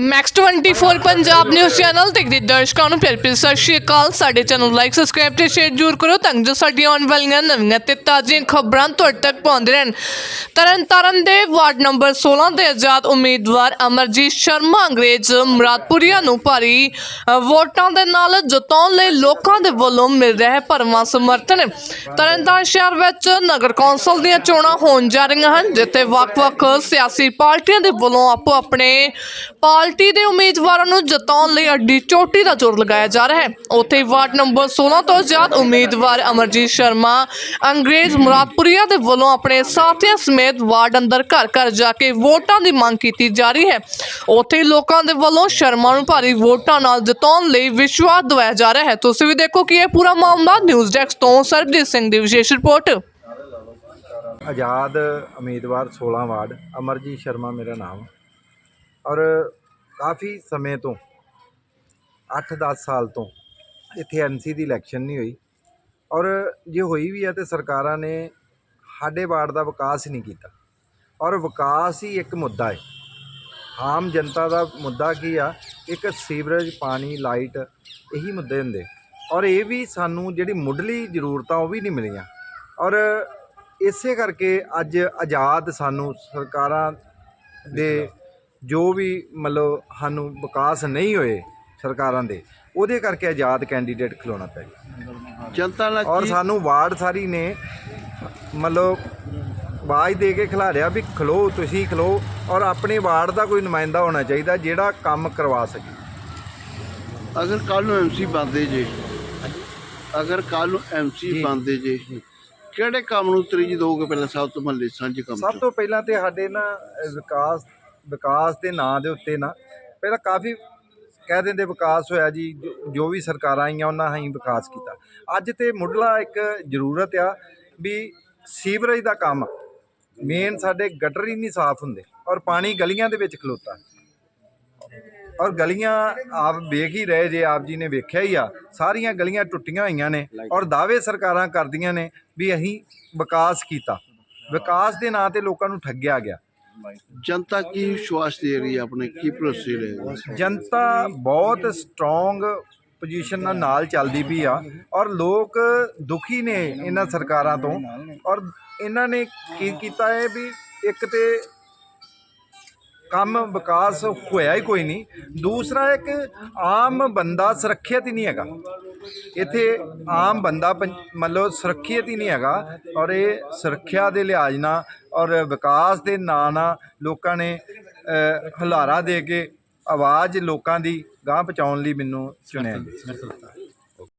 Max 24 Punjab news channel ਦੇਖਦੇ ਦਰਸ਼ਕਾਂ ਨੂੰ ਪਿਆਰ ਭਰੀ ਸਤਿ ਸ਼੍ਰੀ ਅਕਾਲ। ਸਾਡੇ ਚੈਨਲ ਲਾਈਕ ਸਬਸਕ੍ਰਾਈਬ ਤੇ ਸ਼ੇਅਰ ਜ਼ਰੂਰ ਕਰੋ ਤਾਂ ਜੋ ਸਾਡੀਆਂ ਆਉਣ ਵਾਲੀਆਂ ਨਵੀਆਂ ਤੇ ਤਾਜ਼ੀਆਂ ਖਬਰਾਂ ਤੁਹਾਡੇ ਤੱਕ ਪਹੁੰਚਦੇ ਰਹਿਣ। ਤਰਨ ਤਾਰਨ ਦੇ ਵਾਰਡ ਨੰਬਰ 16 ਦੇ ਆਜ਼ਾਦ ਉਮੀਦਵਾਰ ਅਮਰਜੀਤ ਸ਼ਰਮਾ ਅੰਗਰੇਜ਼ ਮੁਰਾਦਪੁਰੀਆ ਨੂੰ ਭਾਰੀ ਵੋਟਾਂ ਦੇ ਨਾਲ ਜਿਤਾਉਣ ਲਈ ਲੋਕਾਂ ਦੇ ਵੱਲੋਂ ਮਿਲ ਰਿਹਾ ਹੈ ਭਰਵਾਂ ਸਮਰਥਨ। ਤਰਨਤਾਰਨ ਸ਼ਹਿਰ ਵਿੱਚ ਨਗਰ ਕੌਂਸਲ ਦੀਆਂ ਚੋਣਾਂ ਹੋਣ ਜਾ ਰਹੀਆਂ ਹਨ, ਜਿੱਥੇ ਵੱਖ-ਵੱਖ ਸਿਆਸੀ ਪਾਰਟੀਆਂ ਦੇ ਵੱਲੋਂ ਆਪੋ ਆਪਣੇ ਪਾਰਟੀ ਦੇ ਉਮੀਦਵਾਰਾਂ ਨੂੰ ਜਿਤਾਉਣ ਲਈ ਅੱਡੀ ਚੋਟੀ ਦਾ ਜ਼ੋਰ ਲਗਾਇਆ ਜਾ ਰਿਹਾ ਹੈ। ਉੱਥੇ ਵਾਰਡ ਨੰਬਰ 16 ਤੋਂ ਆਜ਼ਾਦ ਉਮੀਦਵਾਰ ਅਮਰਜੀਤ ਸ਼ਰਮਾ, ਅੰਗਰੇਜ਼ ਮੁਰਾਦਪੁਰੀਆ ਦੇ ਵੱਲੋਂ ਆਪਣੇ ਸਾਥੀਆਂ ਸਮੇਤ ਵਾਰਡ ਅੰਦਰ ਘਰ-ਘਰ ਜਾ ਕੇ ਵੋਟਾਂ ਦੀ ਮੰਗ ਕੀਤੀ ਜਾ ਰਹੀ ਹੈ। ਉੱਥੇ ਲੋਕਾਂ ਦੇ ਵੱਲੋਂ ਸ਼ਰਮਾ ਨੂੰ ਭਾਰੀ ਵੋਟਾਂ ਨਾਲ ਜਿਤਾਉਣ ਲਈ ਵਿਸ਼ਵਾਸ ਦਿਵਾਇਆ ਜਾ ਰਿਹਾ ਹੈ। ਤੁਸੀਂ ਵੀ ਦੇਖੋ ਕਿ ਇਹ ਪੂਰਾ ਮਾਮਲਾ ਨਿਊਜ਼ ਡੈਸਕ ਤੋਂ ਸਰਬਜੀਤ ਸਿੰਘ ਦੀ ਵਿਸ਼ੇਸ਼ ਰਿਪੋਰਟ। ਆਜ਼ਾਦ ਉਮੀਦਵਾਰ 16 ਵਾਰਡ, ਅਮਰਜੀਤ ਸ਼ਰਮਾ ਮੇਰਾ ਨਾਮ। ਔਰ ਕਾਫੀ ਸਮੇਂ ਤੋਂ 8-10 ਸਾਲ ਤੋਂ ਇੱਥੇ ਐਮਸੀ ਦੀ ਇਲੈਕਸ਼ਨ ਨਹੀਂ ਹੋਈ। ਔਰ ਜੇ ਹੋਈ ਵੀ ਹੈ ਤੇ ਸਰਕਾਰਾਂ ਨੇ ਸਾਡੇ ਵਾਰਡ ਦਾ ਵਿਕਾਸ ਨਹੀਂ ਕੀਤਾ। ਔਰ ਵਿਕਾਸ ਹੀ ਇੱਕ ਮੁੱਦਾ ਹੈ ਆਮ ਜਨਤਾ ਦਾ ਮੁੱਦਾ ਕੀ ਆ? ਇੱਕ ਸੀਵਰੇਜ, ਪਾਣੀ, ਲਾਈਟ ਇਹੀ ਮੁੱਦੇ ਹੁੰਦੇ। ਔਰ ਇਹ ਵੀ ਸਾਨੂੰ ਜਿਹੜੀ ਮੁੱਢਲੀ ਜ਼ਰੂਰਤਾਂ ਉਹ ਵੀ ਨਹੀਂ ਮਿਲੀਆਂ। ਔਰ ਇਸੇ ਕਰਕੇ ਅੱਜ ਆਜ਼ਾਦ ਸਾਨੂੰ ਸਰਕਾਰਾਂ ਦੇ ਜੋ ਵੀ ਮਤਲਬ ਸਾਨੂੰ ਵਿਕਾਸ ਨਹੀਂ ਹੋਏ ਸਰਕਾਰਾਂ ਦੇ ਉਹਦੇ ਕਰਕੇ ਆਜ਼ਾਦ ਕੈਂਡੀਡੇਟ ਖਲੋਣਾ ਪਿਆ ਜੀ। ਜਨਤਾ ਨਾਲ ਔਰ ਸਾਨੂੰ ਵਾਰਡ ਸਾਰੀ ਨੇ ਮਤਲਬ ਆਵਾਜ਼ ਦੇ ਕੇ ਖਿਲਾਰਿਆ ਵੀ ਖਲੋ ਤੁਸੀਂ ਖਲੋ ਔਰ ਆਪਣੇ ਵਾਰਡ ਦਾ ਕੋਈ ਨੁਮਾਇੰਦਾ ਹੋਣਾ ਚਾਹੀਦਾ ਜਿਹੜਾ ਕੰਮ ਕਰਵਾ ਸਕੇ ਅਗਰ ਕੱਲ ਨੂੰ ਐਮਸੀ ਬਣਦੇ ਜੇ ਅਗਰ ਕੱਲ ਨੂੰ ਐਮਸੀ। ਬਣਦੇ ਜੇ ਕਿਹੜੇ ਕੰਮ ਨੂੰ ਤਰਜੀਹ ਦੋਗੇ ਪਹਿਲਾਂ ਸਭ ਤੋਂ ਮਹੱਲੇ ਸਾਂਝੇ ਕੰਮ ਸਭ? ਤੋਂ ਪਹਿਲਾਂ ਤੇ ਸਾਡੇ ਨਾ ਵਿਕਾਸ ਵਿਕਾਸ ਦੇ ਨਾਂ ਦੇ ਉੱਤੇ ਨਾ, ਪਹਿਲਾਂ ਕਾਫੀ ਕਹਿ ਦਿੰਦੇ ਵਿਕਾਸ ਹੋਇਆ ਜੀ, ਜੋ- ਵੀ ਸਰਕਾਰਾਂ ਆਈਆਂ, ਉਹਨਾਂ ਹੀ ਵਿਕਾਸ ਕੀਤਾ। ਅੱਜ ਤੇ ਮੁੱਢਲਾ ਇੱਕ ਜ਼ਰੂਰਤ ਆ ਵੀ ਸੀਵਰੇਜ ਦਾ ਕੰਮ ਮੇਨ ਸਾਡੇ ਗਟਰ ਹੀ ਨਹੀਂ ਸਾਫ਼ ਹੁੰਦੇ ਔਰ ਪਾਣੀ ਗਲੀਆਂ ਦੇ ਵਿੱਚ ਖਲੋਤਾ। ਔਰ ਗਲੀਆਂ ਆਪ ਵੇਖ ਹੀ ਰਹੇ ਜੇ, ਆਪ ਜੀ ਨੇ ਵੇਖਿਆ ਹੀ ਆ, ਸਾਰੀਆਂ ਗਲੀਆਂ ਟੁੱਟੀਆਂ ਹੋਈਆਂ ਨੇ ਔਰ ਦਾਅਵੇ ਸਰਕਾਰਾਂ ਕਰਦੀਆਂ ਨੇ ਵੀ ਅਸੀਂ ਵਿਕਾਸ ਕੀਤਾ। ਵਿਕਾਸ ਦੇ ਨਾਂ ਤੇ ਲੋਕਾਂ ਨੂੰ ਠੱਗਿਆ ਗਿਆ। ਜਨਤਾ ਕੀ ਵਿਸ਼ਵਾਸ ਦੇ ਰਹੀ ਹੈ ਆਪਣੇ? ਕੀ ਭਰੋਸੇ ਰਹੇ ਜਨਤਾ ਬਹੁਤ ਸਟਰੋਂਗ ਪੋਜੀਸ਼ਨ ਨਾਲ ਨਾਲ ਚੱਲਦੀ ਪਈ ਆ ਔਰ ਲੋਕ ਦੁਖੀ ਨੇ ਇਹਨਾਂ ਸਰਕਾਰਾਂ ਤੋਂ ਔਰ ਇਹਨਾਂ ਨੇ ਕੀ ਕੀਤਾ ਹੈ ਵੀ ਇੱਕ ਤੇ ਕੰਮ ਵਿਕਾਸ ਹੋਇਆ ਹੀ ਕੋਈ ਨਹੀਂ, ਦੂਸਰਾ ਇੱਕ ਆਮ ਬੰਦਾ ਸੁਰੱਖਿਅਤ ਹੀ ਨਹੀਂ ਹੈਗਾ। ਇੱਥੇ ਆਮ ਬੰਦਾ ਪੰ- ਮਤਲਬ ਸੁਰੱਖਿਅਤ ਹੀ ਨਹੀਂ ਹੈਗਾ ਔਰ ਇਹ ਸੁਰੱਖਿਆ ਦੇ ਲਿਹਾਜ਼ ਨਾਲ ਔਰ ਵਿਕਾਸ ਦੇ ਨਾਂ ਨਾਲ ਲੋਕਾਂ ਨੇ ਹੁਲਾਰਾ ਦੇ ਕੇ ਆਵਾਜ਼ ਲੋਕਾਂ ਦੀ ਗਾਂਹ ਪਹੁੰਚਾਉਣ ਲਈ ਮੈਨੂੰ ਚੁਣਿਆ। ਜੀ